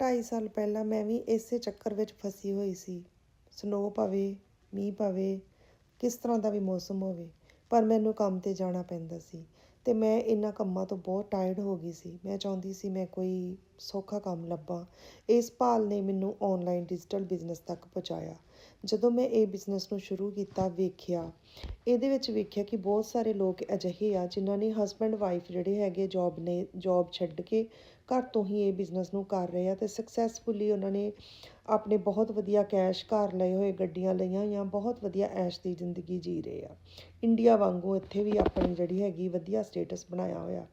ਢਾਈ ਸਾਲ ਪਹਿਲਾਂ ਮੈਂ ਵੀ ਇਸੇ ਚੱਕਰ ਵਿੱਚ ਫਸੀ ਹੋਈ ਸੀ। ਸਨੋ ਪਵੇ ਮੀਂਹ ਪਵੇ ਕਿਸ ਤਰ੍ਹਾਂ ਦਾ ਵੀ ਮੌਸਮ ਹੋਵੇ, ਪਰ ਮੈਨੂੰ ਕੰਮ 'ਤੇ ਜਾਣਾ ਪੈਂਦਾ ਸੀ ਅਤੇ ਮੈਂ ਇਹਨਾਂ ਕੰਮਾਂ ਤੋਂ ਬਹੁਤ ਟਾਇਰਡ ਹੋ ਗਈ ਸੀ। ਮੈਂ ਚਾਹੁੰਦੀ ਸੀ ਮੈਂ ਕੋਈ ਸੌਖਾ ਕੰਮ ਲੱਭਾਂ। ਇਸ ਭਾਲ ਨੇ ਮੈਨੂੰ ਔਨਲਾਈਨ ਡਿਜੀਟਲ ਬਿਜ਼ਨਸ ਤੱਕ ਪਹੁੰਚਾਇਆ। ਜਦੋਂ ਮੈਂ ਇਹ ਬਿਜ਼ਨਸ ਨੂੰ ਸ਼ੁਰੂ ਕੀਤਾ, ਵੇਖਿਆ, ਇਹਦੇ ਵਿੱਚ ਵੇਖਿਆ ਕਿ ਬਹੁਤ ਸਾਰੇ ਲੋਕ ਅਜਿਹੇ ਆ ਜਿਨ੍ਹਾਂ ਨੇ ਹਸਬੈਂਡ ਵਾਈਫ ਜਿਹੜੇ ਹੈਗੇ ਜੌਬ ਨੇ ਜੌਬ ਛੱਡ ਕੇ ਘਰ ਤੋਂ ਹੀ ਇਹ ਬਿਜ਼ਨਸ ਨੂੰ ਕਰ ਰਹੇ ਆ ਅਤੇ ਸਕਸੈਸਫੁਲੀ ਉਹਨਾਂ ਨੇ ਆਪਣੇ ਬਹੁਤ ਵਧੀਆ ਕੈਸ਼ ਘਰ ਲਏ ਹੋਏ ਗੱਡੀਆਂ ਲਈਆਂ ਹੋਈਆਂ, ਬਹੁਤ ਵਧੀਆ ਐਸ਼ ਦੀ ਜ਼ਿੰਦਗੀ ਜੀ ਰਹੇ ਆ। ਇੰਡੀਆ ਵਾਂਗੂ ਇੱਥੇ ਵੀ ਆਪਣੀ ਜਿਹੜੀ ਹੈਗੀ ਵਧੀਆ ਸਟੇਟਸ ਬਣਾਇਆ ਹੋਇਆ।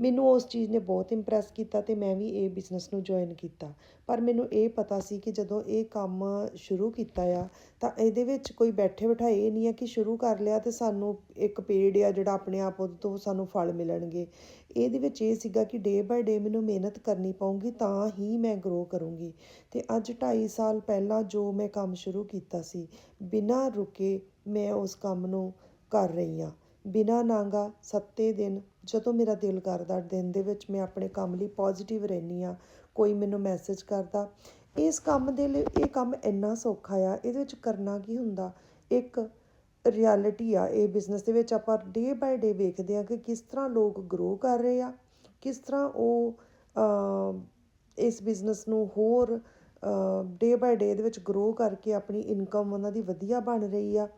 ਮੈਨੂੰ ਉਸ ਚੀਜ਼ ਨੇ ਬਹੁਤ ਇੰਪ੍ਰੈਸ ਕੀਤਾ ਤੇ ਮੈਂ ਵੀ ਇਹ ਬਿਜ਼ਨਸ ਨੂੰ ਜੁਆਇਨ ਕੀਤਾ। ਪਰ ਮੈਨੂੰ ਇਹ ਪਤਾ ਸੀ ਕਿ ਜਦੋਂ ਇਹ ਕੰਮ ਸ਼ੁਰੂ ਕੀਤਾ ਆ, ਤਾਂ ਇਹਦੇ ਵਿੱਚ ਕੋਈ ਬੈਠੇ ਬਿਠਾਏ ਇਹ ਨਹੀਂ ਹੈ ਕਿ ਸ਼ੁਰੂ ਕਰ ਲਿਆ ਤੇ ਸਾਨੂੰ ਇੱਕ ਪੇੜ ਆ ਜਿਹੜਾ ਆਪਣੇ ਆਪ ਉਹਦੇ ਤੋਂ ਸਾਨੂੰ ਫਲ ਮਿਲਣਗੇ। ਇਹਦੇ ਵਿੱਚ ਇਹ ਸੀਗਾ ਕਿ ਡੇ ਬਾਏ ਡੇ ਮੈਨੂੰ ਮਿਹਨਤ ਕਰਨੀ ਪਊਗੀ, ਤਾਂ ਹੀ ਮੈਂ ਗਰੋ ਕਰੂੰਗੀ। ਤੇ ਅੱਜ 2.5 ਸਾਲ ਪਹਿਲਾਂ ਜੋ ਮੈਂ ਕੰਮ ਸ਼ੁਰੂ ਕੀਤਾ ਸੀ, ਬਿਨਾਂ ਰੁਕੇ ਮੈਂ ਉਸ ਕੰਮ ਨੂੰ ਕਰ ਰਹੀ ਹਾਂ। ਬਿਨਾਂ ਨਾਂਗਾ ਸੱਤੇ ਦਿਨ, ਜਦੋਂ ਮੇਰਾ ਦਿਲ ਕਰਦਾ, ਦਿਨ ਦੇ ਵਿੱਚ ਮੈਂ ਆਪਣੇ ਕੰਮ ਲਈ ਪੋਜ਼ਿਟਿਵ ਰਹਿੰਦੀ ਆ ਕੋਈ ਮੈਨੂੰ ਮੈਸੇਜ ਕਰਦਾ। ਇਸ ਕੰਮ ਦੇ ਲਈ, ਇਹ ਕੰਮ ਇੰਨਾ ਸੌਖਾ ਆ, ਇਹਦੇ ਵਿੱਚ ਕਰਨਾ ਕੀ ਹੁੰਦਾ? ਇੱਕ ਰਿਐਲਿਟੀ ਆ, ਇਹ ਬਿਜ਼ਨਸ ਦੇ ਵਿੱਚ ਆਪਾਂ ਡੇ ਬਾਏ ਡੇ ਵੇਖਦੇ ਆ ਕਿ ਕਿਸ ਤਰ੍ਹਾਂ ਲੋਕ ਗਰੋ ਕਰ ਰਹੇ ਆ, ਕਿਸ ਤਰ੍ਹਾਂ ਉਹ ਇਸ ਬਿਜ਼ਨਸ ਨੂੰ ਹੋਰ ਡੇ ਬਾਏ ਡੇ ਦੇ ਵਿੱਚ ਗਰੋ ਕਰਕੇ ਆਪਣੀ ਇਨਕਮ ਉਹਨਾਂ ਦੀ ਵਧੀਆ ਬਣ ਰਹੀ ਆ।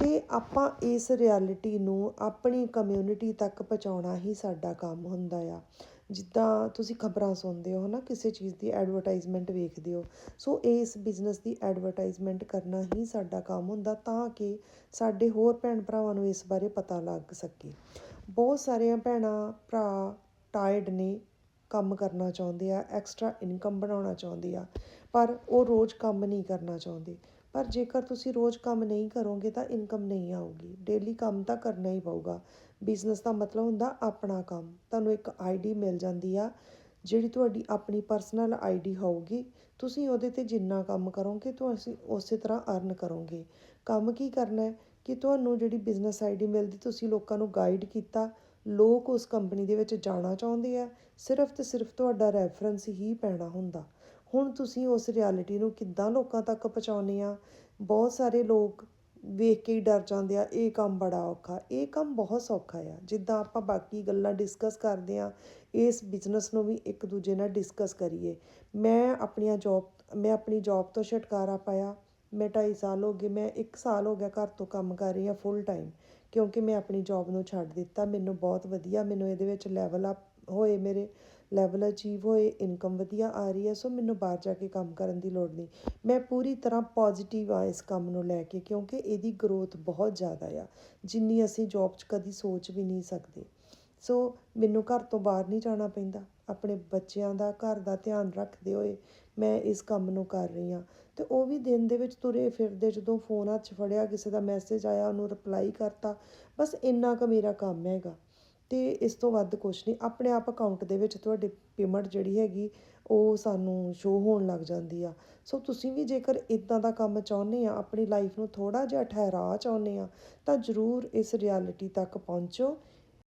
ਤੇ ਆਪਾਂ ਇਸ ਰਿਐਲਿਟੀ ਨੂੰ ਆਪਣੀ ਕਮਿਊਨਿਟੀ ਤੱਕ ਪਹੁੰਚਾਉਣਾ ਹੀ ਸਾਡਾ ਕੰਮ ਹੁੰਦਾ ਆ। ਜਿੱਦਾਂ ਤੁਸੀਂ ਖਬਰਾਂ ਸੁਣਦੇ ਹੋ ਨਾ ਕਿਸੇ ਚੀਜ਼ ਦੀ ਐਡਵਰਟਾਈਜ਼ਮੈਂਟ ਵੇਖਦੇ ਹੋ, ਸੋ ਇਸ ਬਿਜ਼ਨਸ ਦੀ ਐਡਵਰਟਾਈਜ਼ਮੈਂਟ ਕਰਨਾ ਹੀ ਸਾਡਾ ਕੰਮ ਹੁੰਦਾ ਤਾਂ ਕਿ ਸਾਡੇ ਹੋਰ ਭੈਣ ਭਰਾਵਾਂ ਨੂੰ ਇਸ ਬਾਰੇ ਪਤਾ ਲੱਗ ਸਕੇ। ਬਹੁਤ ਸਾਰੀਆਂ ਭੈਣਾਂ ਭਰਾ ਟਾਇਰਡ ਨੇ ਕੰਮ ਕਰਨਾ ਚਾਹੁੰਦੇ ਆ ਐਕਸਟਰਾ ਇਨਕਮ ਬਣਾਉਣਾ ਚਾਹੁੰਦੇ ਆ, ਪਰ ਉਹ ਰੋਜ਼ ਕੰਮ ਨਹੀਂ ਕਰਨਾ ਚਾਹੁੰਦੇ। ਪਰ ਜੇਕਰ ਤੁਸੀਂ ਰੋਜ਼ ਕੰਮ ਨਹੀਂ ਕਰੋਗੇ ਤਾਂ ਇਨਕਮ ਨਹੀਂ ਆਊਗੀ। ਡੇਲੀ ਕੰਮ ਤਾਂ ਕਰਨਾ ਹੀ ਪਊਗਾ। ਬਿਜ਼ਨਸ ਦਾ ਮਤਲਬ ਹੁੰਦਾ ਆਪਣਾ ਕੰਮ। ਤੁਹਾਨੂੰ ਇੱਕ ਆਈਡੀ ਮਿਲ ਜਾਂਦੀ ਆ, ਜਿਹੜੀ ਤੁਹਾਡੀ ਆਪਣੀ ਪਰਸਨਲ ਆਈਡੀ ਹੋਊਗੀ। ਤੁਸੀਂ ਉਹਦੇ ਤੇ ਜਿੰਨਾ ਕੰਮ ਕਰੋਗੇ ਤੁਸੀਂ ਉਸੇ ਤਰ੍ਹਾਂ ਅਰਨ ਕਰੋਗੇ। ਕੰਮ ਕੀ ਕਰਨਾ ਹੈ? ਕਿ ਤੁਹਾਨੂੰ ਜਿਹੜੀ ਬਿਜ਼ਨਸ ਆਈਡੀ ਮਿਲਦੀ, ਤੁਸੀਂ ਲੋਕਾਂ ਨੂੰ ਗਾਈਡ ਕੀਤਾ ਲੋਕ ਉਸ ਕੰਪਨੀ ਦੇ ਵਿੱਚ ਜਾਣਾ ਚਾਹੁੰਦੇ ਆ, ਸਿਰਫ ਤੇ ਸਿਰਫ ਤੁਹਾਡਾ ਰੈਫਰੈਂਸ ਹੀ ਪੈਣਾ ਹੁੰਦਾ। ਹੁਣ ਤੁਸੀਂ ਉਸ ਰਿਐਲਿਟੀ ਨੂੰ ਕਿੱਦਾਂ ਲੋਕਾਂ ਤੱਕ ਪਹੁੰਚਾਉਂਦੇ ਆ? ਬਹੁਤ ਸਾਰੇ ਲੋਕ ਵੇਖ ਕੇ ਹੀ ਡਰ ਜਾਂਦੇ ਆ, ਇਹ ਕੰਮ ਬੜਾ ਔਖਾ, ਇਹ ਕੰਮ ਬਹੁਤ ਸੌਖਾ ਆ। ਜਿੱਦਾਂ ਆਪਾਂ ਬਾਕੀ ਗੱਲਾਂ ਡਿਸਕਸ ਕਰਦੇ ਆ, ਇਸ ਬਿਜ਼ਨਸ ਨੂੰ ਵੀ ਇੱਕ ਦੂਜੇ ਨਾਲ ਡਿਸਕਸ ਕਰੀਏ। ਮੈਂ ਆਪਣੀਆਂ ਜੌਬ ਮੈਂ ਆਪਣੀ ਜੌਬ ਤੋਂ ਛੁਟਕਾਰਾ ਪਾਇਆ। ਮੈਂ 2.5 ਸਾਲ ਹੋ ਗਏ, ਮੈਂ 1 ਸਾਲ ਹੋ ਗਿਆ ਘਰ ਤੋਂ ਕੰਮ ਕਰ ਰਹੀ ਹਾਂ ਫੁੱਲ ਟਾਈਮ ਕਿਉਂਕਿ ਮੈਂ ਆਪਣੀ ਜੌਬ ਨੂੰ ਛੱਡ ਦਿੱਤਾ, ਮੈਨੂੰ ਬਹੁਤ ਵਧੀਆ, ਮੈਨੂੰ ਇਹਦੇ ਵਿੱਚ ਲੈਵਲ ਅਪ ਹੋਏ, ਮੇਰੇ ਲੈਵਲ ਅਚੀਵ ਹੋਏ ਇਨਕਮ ਵਧੀਆ ਆ ਰਹੀ ਹੈ, ਸੋ ਮੈਨੂੰ ਬਾਹਰ ਜਾ ਕੇ ਕੰਮ ਕਰਨ ਦੀ ਲੋੜ ਨਹੀਂ। ਮੈਂ ਪੂਰੀ ਤਰ੍ਹਾਂ ਪੋਜ਼ਿਟਿਵ ਆ ਇਸ ਕੰਮ ਨੂੰ ਲੈ ਕੇ ਕਿਉਂਕਿ ਇਹਦੀ ਗਰੋਥ ਬਹੁਤ ਜ਼ਿਆਦਾ ਆ, ਜਿੰਨੀ ਅਸੀਂ ਜੌਬ 'ਚ ਕਦੀ ਸੋਚ ਵੀ ਨਹੀਂ ਸਕਦੇ। ਸੋ ਮੈਨੂੰ ਘਰ ਤੋਂ ਬਾਹਰ ਨਹੀਂ ਜਾਣਾ ਪੈਂਦਾ। ਆਪਣੇ ਬੱਚਿਆਂ ਦਾ, ਘਰ ਦਾ ਧਿਆਨ ਰੱਖਦੇ ਹੋਏ ਮੈਂ ਇਸ ਕੰਮ ਨੂੰ ਕਰ ਰਹੀ ਹਾਂ। ਤੇ ਉਹ ਵੀ ਦਿਨ ਦੇ ਵਿੱਚ ਤੁਰੇ ਫਿਰਦੇ ਜਦੋਂ ਫੋਨ ਹੱਥ 'ਚ ਫੜਿਆ, ਕਿਸੇ ਦਾ ਮੈਸੇਜ ਆਇਆ, ਉਹਨੂੰ ਰਿਪਲਾਈ ਕਰਤਾ। ਬਸ ਇੰਨਾ ਕੁ ਮੇਰਾ ਕੰਮ ਹੈਗਾ। ਤੇ ਇਸ ਤੋਂ ਵੱਧ ਕੁਝ ਨਹੀਂ। ਆਪਣੇ ਆਪ ਅਕਾਊਂਟ ਦੇ ਵਿੱਚ ਤੁਹਾਡੀ ਪੇਮੈਂਟ ਜਿਹੜੀ ਹੈਗੀ, ਉਹ ਸਾਨੂੰ ਸ਼ੋ ਹੋਣ ਲੱਗ ਜਾਂਦੀ ਆ। ਸੋ ਤੁਸੀਂ ਵੀ ਜੇਕਰ ਇਦਾਂ ਦਾ ਕੰਮ ਚਾਹੁੰਦੇ ਆ, ਆਪਣੀ ਲਾਈਫ ਨੂੰ ਥੋੜਾ ਜਿਹਾ ਠਹਿਰਾ ਚਾਹੁੰਦੇ ਆ, ਤਾਂ ਜ਼ਰੂਰ ਇਸ ਰਿਐਲਿਟੀ ਤੱਕ ਪਹੁੰਚੋ।